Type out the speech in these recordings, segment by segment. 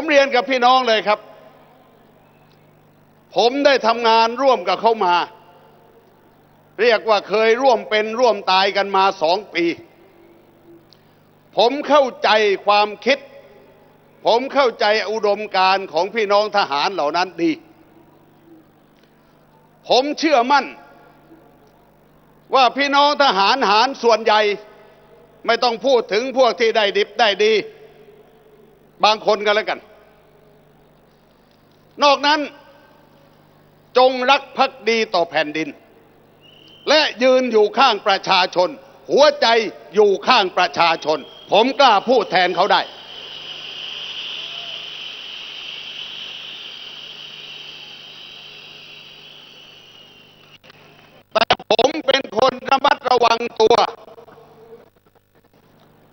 ผมเรียนกับพี่น้องเลยครับ ผมได้ทำงานร่วมกับเขามา เรียกว่าเคยร่วมเป็นร่วมตายกันมาสองปี ผมเข้าใจความคิด ผมเข้าใจอุดมการของพี่น้องทหารเหล่านั้นดี ผมเชื่อมั่น ว่าพี่น้องทหารหารส่วนใหญ่ ไม่ต้องพูดถึงพวกที่ได้ดิบได้ดี บางคนกันแล้วกัน นอกนั้นจงรักภักดีต่อแผ่นดิน และยืนอยู่ข้างประชาชน หัวใจอยู่ข้างประชาชน ผมกล้าพูดแทนเขาได้ แต่ผมเป็นคนระมัดระวังตัว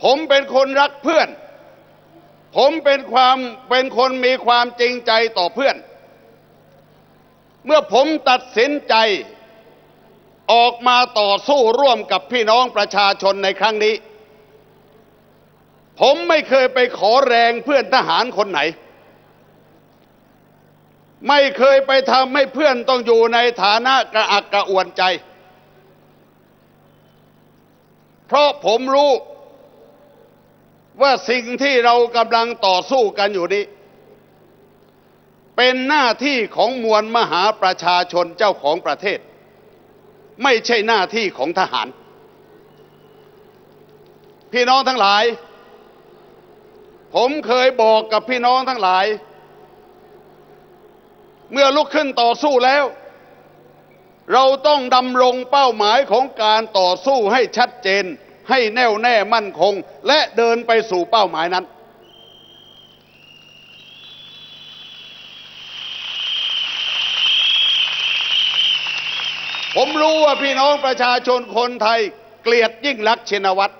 ผมเป็นคนรักเพื่อน ผมเป็นความเป็นคนมีความจริงใจต่อเพื่อน เมื่อผมตัดสินใจออกมาต่อสู้ร่วมกับพี่น้องประชาชนในครั้งนี้ ผมไม่เคยไปขอแรงเพื่อนทหารคนไหน ไม่เคยไปทำให้เพื่อนต้องอยู่ในฐานะกระอักกระอ่วนใจ เพราะผมรู้ ว่าสิ่งที่เรากำลังต่อสู้กันอยู่นี้ เป็นหน้าที่ของมวลมหาประชาชนเจ้าของประเทศ ไม่ใช่หน้าที่ของทหาร พี่น้องทั้งหลาย ผมเคยบอกกับพี่น้องทั้งหลาย เมื่อลุกขึ้นต่อสู้แล้ว เราต้องดำรงเป้าหมายของการต่อสู้ให้ชัดเจน ให้แน่วแน่มั่นคง และเดินไปสู่เป้าหมายนั้น ผมรู้ว่าพี่น้องประชาชนคนไทย เกลียดยิ่งลักษณ์ชินวัตร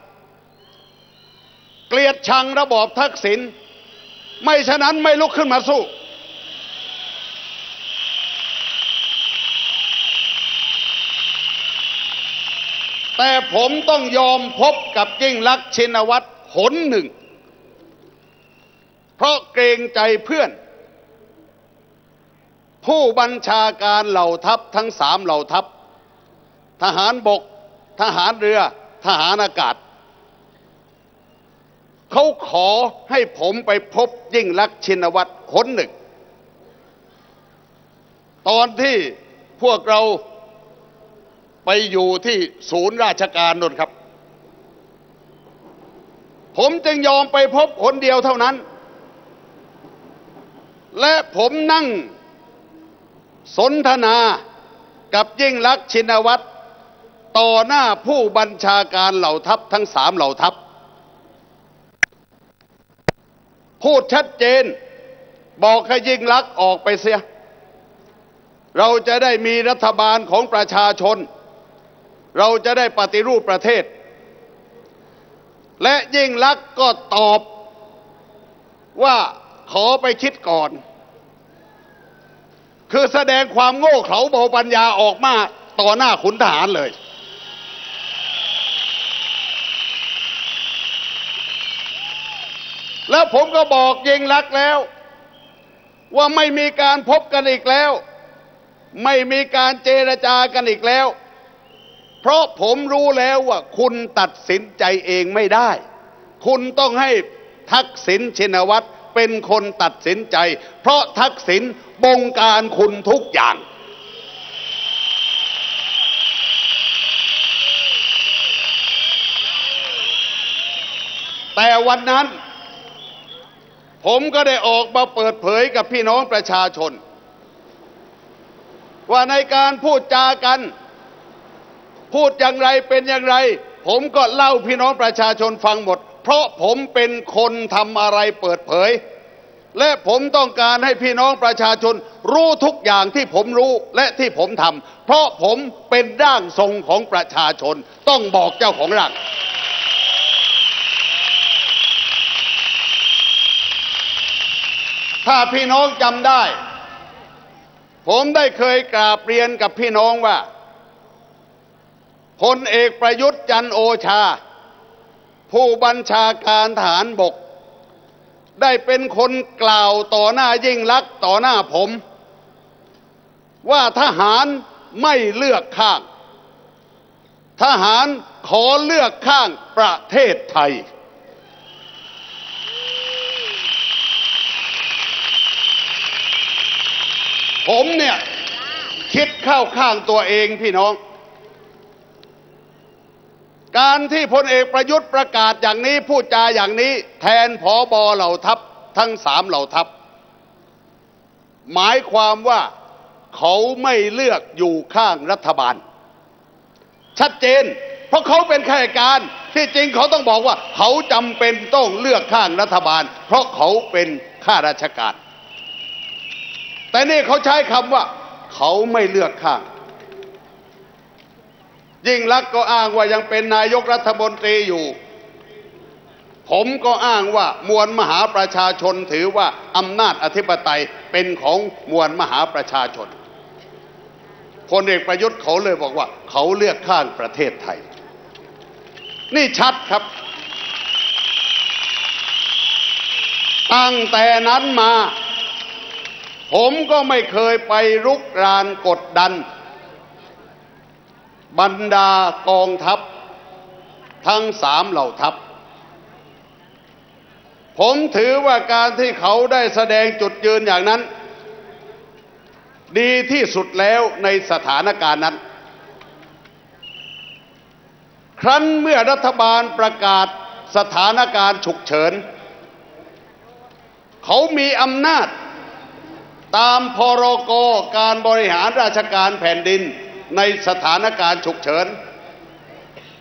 เกลียดชังระบอบทักษิณไม่ฉะนั้นไม่ลุกขึ้นมาสู้ แต่ผมต้องยอมพบกับยิ่งลักษณ์ชินวัตรหนหนึ่ง เพราะเกรงใจเพื่อน ผู้บัญชาการเหล่าทัพทั้งสามเหล่าทัพ ทหารบก ทหารเรือ ทหารอากาศ เขาขอให้ผมไปพบยิ่งลักษณ์ชินวัตรหนหนึ่ง ตอนที่พวกเรา ไปอยู่ที่ศูนย์ราชการนนครับ ผมจึงยอมไปพบคนเดียวเท่านั้น และผมนั่งสนทนากับยิ่งลักษณ์ชินวัตรต่อหน้าผู้บัญชาการเหล่าทัพทั้งสามเหล่าทัพ พูดชัดเจน บอกให้ยิ่งลักษณ์ออกไปเสีย เราจะได้มีรัฐบาลของประชาชน เราจะได้ปฏิรูปประเทศ และยิ่งลักษณ์ก็ตอบว่าขอไปคิดก่อน คือแสดงความโง่เขลาเบาปัญญาออกมาต่อหน้าขุนทหารเลย แล้วผมก็บอกยิงลักษ์แล้ว ว่าไม่มีการพบกันอีกแล้ว ไม่มีการเจรจากันอีกแล้ว เพราะผมรู้แล้วว่าคุณตัดสินใจเองไม่ได้ คุณต้องให้ทักษิณชินวัตรเป็นคนตัดสินใจ เพราะทักษิณบงการคุณทุกอย่าง แต่วันนั้น ผมก็ได้ออกมาเปิดเผยกับพี่น้องประชาชน ว่าในการพูดจากัน พูดอย่างไรเป็นอย่างไร ผมก็เล่าพี่น้องประชาชนฟังหมด เพราะผมเป็นคนทำอะไรเปิดเผย และผมต้องการให้พี่น้องประชาชนรู้ทุกอย่างที่ผมรู้และที่ผมทำเพราะผมเป็นร่างทรงของประชาชน ต้องบอกเจ้าของร่างถ้าพี่น้องจำได้ ผมได้เคยกราบเรียนกับพี่น้องว่า พลเอกประยุทธ์จันโอชา ผู้บัญชาการทหารบก ได้เป็นคนกล่าวต่อหน้ายิ่งลักษณ์ต่อหน้าผม ว่าทหารไม่เลือกข้าง ทหารขอเลือกข้างประเทศไทย ผมเนี่ย คิดเข้าข้างตัวเองพี่น้อง การที่พลเอกประยุทธ์ประกาศอย่างนี้พูดจาอย่างนี้ แทนผอบอเหล่าทัพทั้งสามเหล่าทัพ หมายความว่าเขาไม่เลือกอยู่ข้างรัฐบาล ชัดเจน เพราะเขาเป็นข้าราชการที่จริงเขาต้องบอกว่า เขาจำเป็นต้องเลือกข้างรัฐบาล เพราะเขาเป็นข้าราชการ แต่นี่เขาใช้คำว่า เขาไม่เลือกข้าง ยิ่งรักษณ์ก็อ้างว่ายังเป็นนายกรัฐมนตรีอยู่ ผมก็อ้างว่ามวลมหาประชาชนถือว่าอำนาจอธิปไตยเป็นของมวลมหาประชาชนพลเอกประยุทธ์เขาเลยบอกว่า เขาเลือกข้างประเทศไทย นี่ชัดครับ ตั้งแต่นั้นมา ผมก็ไม่เคยไปรุกรานกดดัน บรรดากองทัพ ทั้งสามเหล่าทัพ ผมถือว่าการที่เขาได้แสดงจุดยืนอย่างนั้น ดีที่สุดแล้วในสถานการณ์นั้น ครั้นเมื่อรัฐบาลประกาศสถานการณ์ฉุกเฉิน เขามีอำนาจตามพรกการบริหารราชการแผ่นดิน ในสถานการณ์ฉุกเฉิน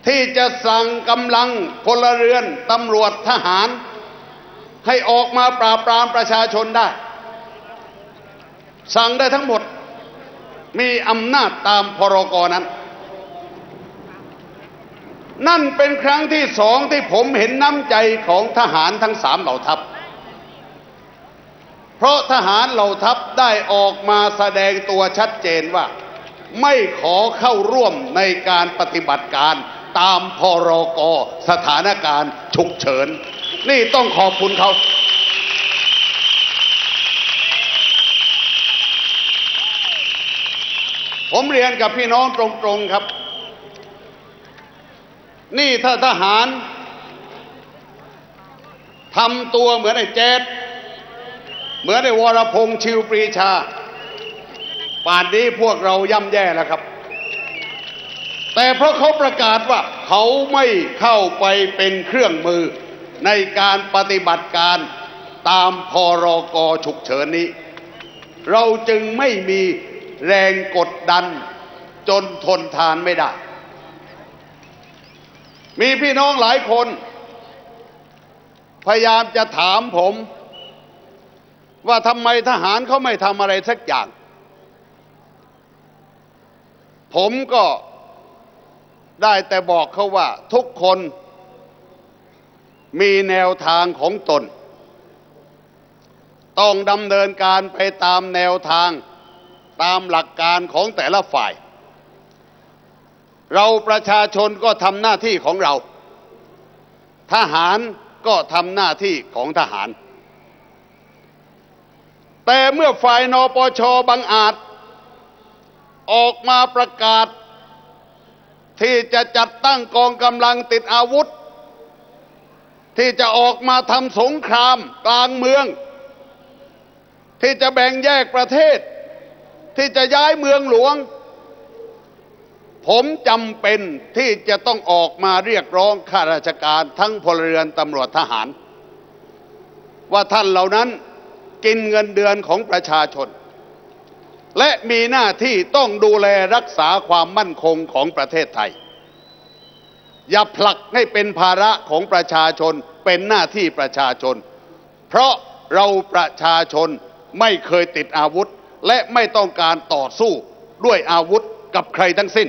ที่จะสั่งกำลังพลเรือนตำรวจทหาร ให้ออกมาปราบปรามประชาชนได้ สั่งได้ทั้งหมดมีอำนาจตามพรกนั้น นั่นเป็นครั้งที่สองที่ผมเห็นน้ำใจของทหารทั้งสามเหล่าทัพ เพราะทหารเหล่าทัพได้ออกมาแสดงตัวชัดเจนว่า ไม่ขอเข้าร่วมในการปฏิบัติการตามพรกสถานการณ์ฉุกเฉิน นี่ต้องขอบคุณเขา ผมเรียนกับพี่น้องตรงๆครับ นี่ถ้าทหารทำตัวเหมือนไอ้แจ๊ดเหมือนไอ้วรพงษ์ชิวปรีชา ป่านนี้พวกเราย่ำแย่แล้วครับ แต่เพราะเขาประกาศว่าเขาไม่เข้าไปเป็นเครื่องมือในการปฏิบัติการตามพรกฉุกเฉินนี้ เราจึงไม่มีแรงกดดันจนทนทานไม่ได้ มีพี่น้องหลายคน พยายามจะถามผม ว่าทำไมทหารเขาไม่ทำอะไรสักอย่าง ผมก็ได้แต่บอกเขาว่าทุกคนมีแนวทางของตน ต้องดำเนินการไปตามแนวทางตามหลักการของแต่ละฝ่าย เราประชาชนก็ทำหน้าที่ของเรา ทหารก็ทำหน้าที่ของทหาร แต่เมื่อฝ่ายนปชบังอาจ ออกมาประกาศ ที่จะจัดตั้งกองกำลังติดอาวุธ ที่จะออกมาทำสงครามกลางเมือง ที่จะแบ่งแยกประเทศ ที่จะย้ายเมืองหลวง ผมจำเป็นที่จะต้องออกมาเรียกร้องข้าราชการทั้งพลเรือนตำรวจทหาร ว่าท่านเหล่านั้นกินเงินเดือนของประชาชน และมีหน้าที่ต้องดูแลรักษาความมั่นคงของประเทศไทย อย่าผลักให้เป็นภาระของประชาชนเป็นหน้าที่ประชาชน เพราะเราประชาชนไม่เคยติดอาวุธ และไม่ต้องการต่อสู้ด้วยอาวุธกับใครทั้งสิ้น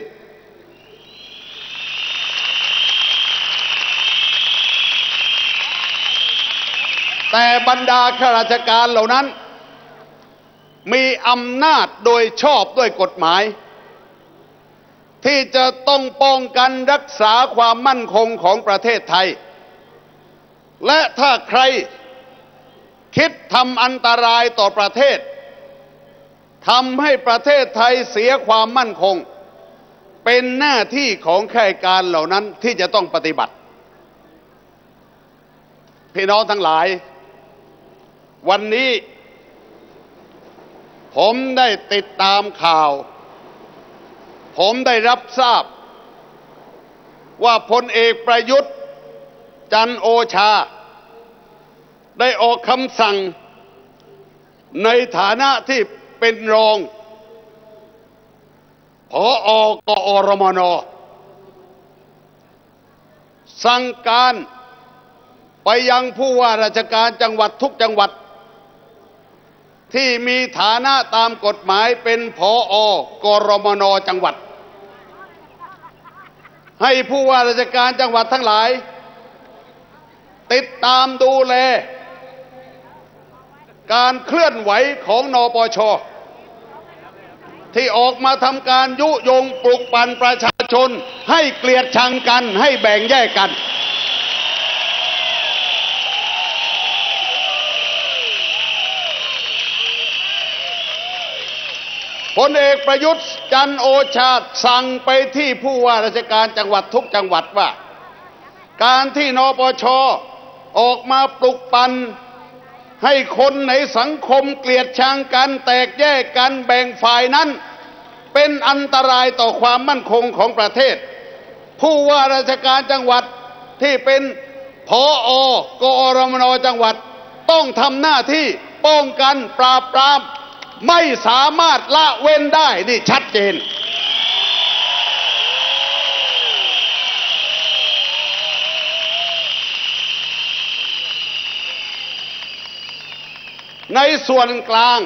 แต่บรรดาข้าราชการเหล่านั้น มีอำนาจโดยชอบด้วยกฎหมาย ที่จะต้องป้องกันรักษาความมั่นคงของประเทศไทย และถ้าใครคิดทำอันตรายต่อประเทศทำให้ประเทศไทยเสียความมั่นคง เป็นหน้าที่ของข้าราชการเหล่านั้นที่จะต้องปฏิบัติ พี่น้องทั้งหลาย วันนี้ ผมได้ติดตามข่าว ผมได้รับทราบ ว่าพลเอกประยุทธ์ จันโอชา ได้ออกคำสั่ง ในฐานะที่เป็นรองพออกอรมน สั่งการไปยังผู้ว่าราชการจังหวัดทุกจังหวัด ที่มีฐานะตามกฎหมายเป็นพออกรมนจังหวัด ให้ผู้ว่าราชการจังหวัดทั้งหลาย ติดตามดูแล การเคลื่อนไหวของนปช ที่ออกมาทำการยุยงปลุกปั่นประชาชน ให้เกลียดชังกันให้แบ่งแยกกัน พลเอกประยุทธ์จันโอชาสั่งไปที่ผู้ว่าราชการจังหวัดทุกจังหวัดว่า การที่นปชออกมาปลุกปั่นให้คนในสังคมเกลียดชังกันแตกแยกกันแบ่งฝ่ายนั้น เป็นอันตรายต่อความมั่นคงของประเทศ ผู้ว่าราชการจังหวัดที่เป็นพออกอรมนจังหวัด ต้องทำหน้าที่ป้องกันปราบปราม ไม่สามารถละเว้นได้ นี่ชัดเจน ในส่วนกลาง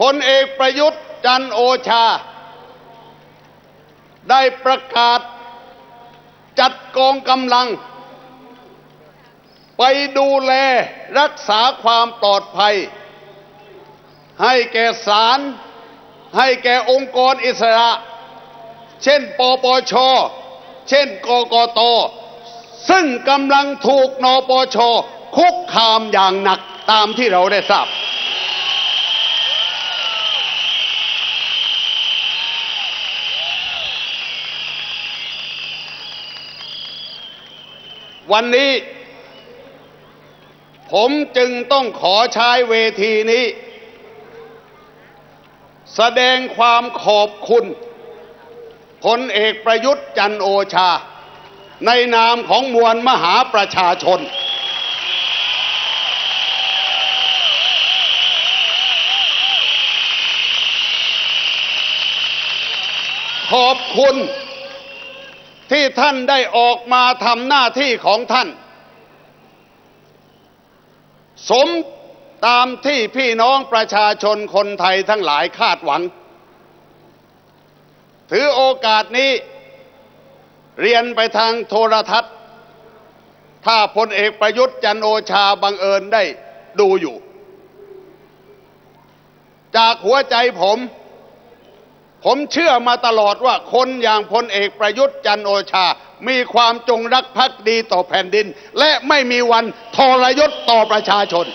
พลเอกประยุทธ์จันโอชา ได้ประกาศจัดกองกำลัง ไปดูแลรักษาความปลอดภัย ให้แก่ศาลให้แก่องค์กรอิสระ เช่น ปปช เช่นกกต ซึ่งกำลังถูกนปช คุกคามอย่างหนักตามที่เราได้ทราบ วันนี้ ผมจึงต้องขอใช้เวทีนี้ แสดงความขอบคุณพลเอกประยุทธ์จันโอชา ในนามของมวลมหาประชาชน ขอบคุณที่ท่านได้ออกมาทำหน้าที่ของท่าน สม ตามที่พี่น้องประชาชนคนไทยทั้งหลายคาดหวัง ถือโอกาสนี้ เรียนไปทางโทรทัศน์ ถ้าพลเอกประยุทธ์จันโอชาบังเอิญได้ดูอยู่ จากหัวใจผม ผมเชื่อมาตลอดว่าคนอย่างพลเอกประยุทธ์จันโอชา มีความจงรักภักดีต่อแผ่นดิน และไม่มีวันทรยศต่อประชาชน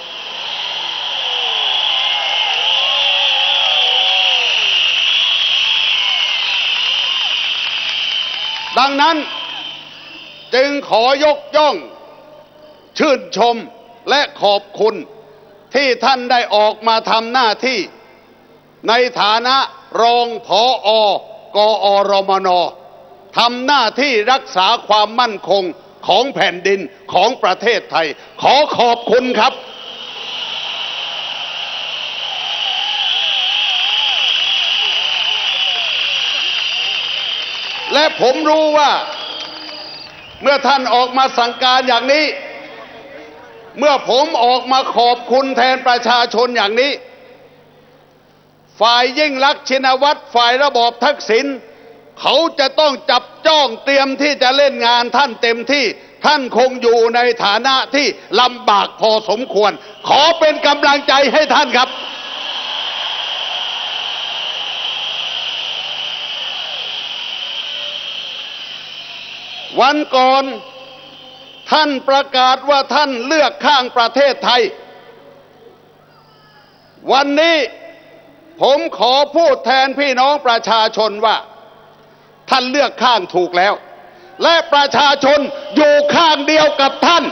ดังนั้นจึงขอยกย่อง ชื่นชมและขอบคุณที่ท่านได้ออกมาทำหน้าที่ ในฐานะรองผออกอรมนทำหน้าที่รักษาความมั่นคงของแผ่นดินของประเทศไทย ขอขอบคุณครับ และผมรู้ว่า เมื่อท่านออกมาสั่งการอย่างนี้ เมื่อผมออกมาขอบคุณแทนประชาชนอย่างนี้ ฝ่ายยิ่งลักษณ์ชินวัตรฝ่ายระบอบทักษิณเขาจะต้องจับจ้องเตรียมที่จะเล่นงานท่านเต็มที่ท่านคงอยู่ในฐานะที่ลำบากพอสมควร ขอเป็นกำลังใจให้ท่านครับ วันก่อนท่านประกาศว่าท่านเลือกข้างประเทศไทย วันนี้ผมขอพูดแทนพี่น้องประชาชนว่า ท่านเลือกข้างถูกแล้ว และประชาชนอยู่ข้างเดียวกับท่าน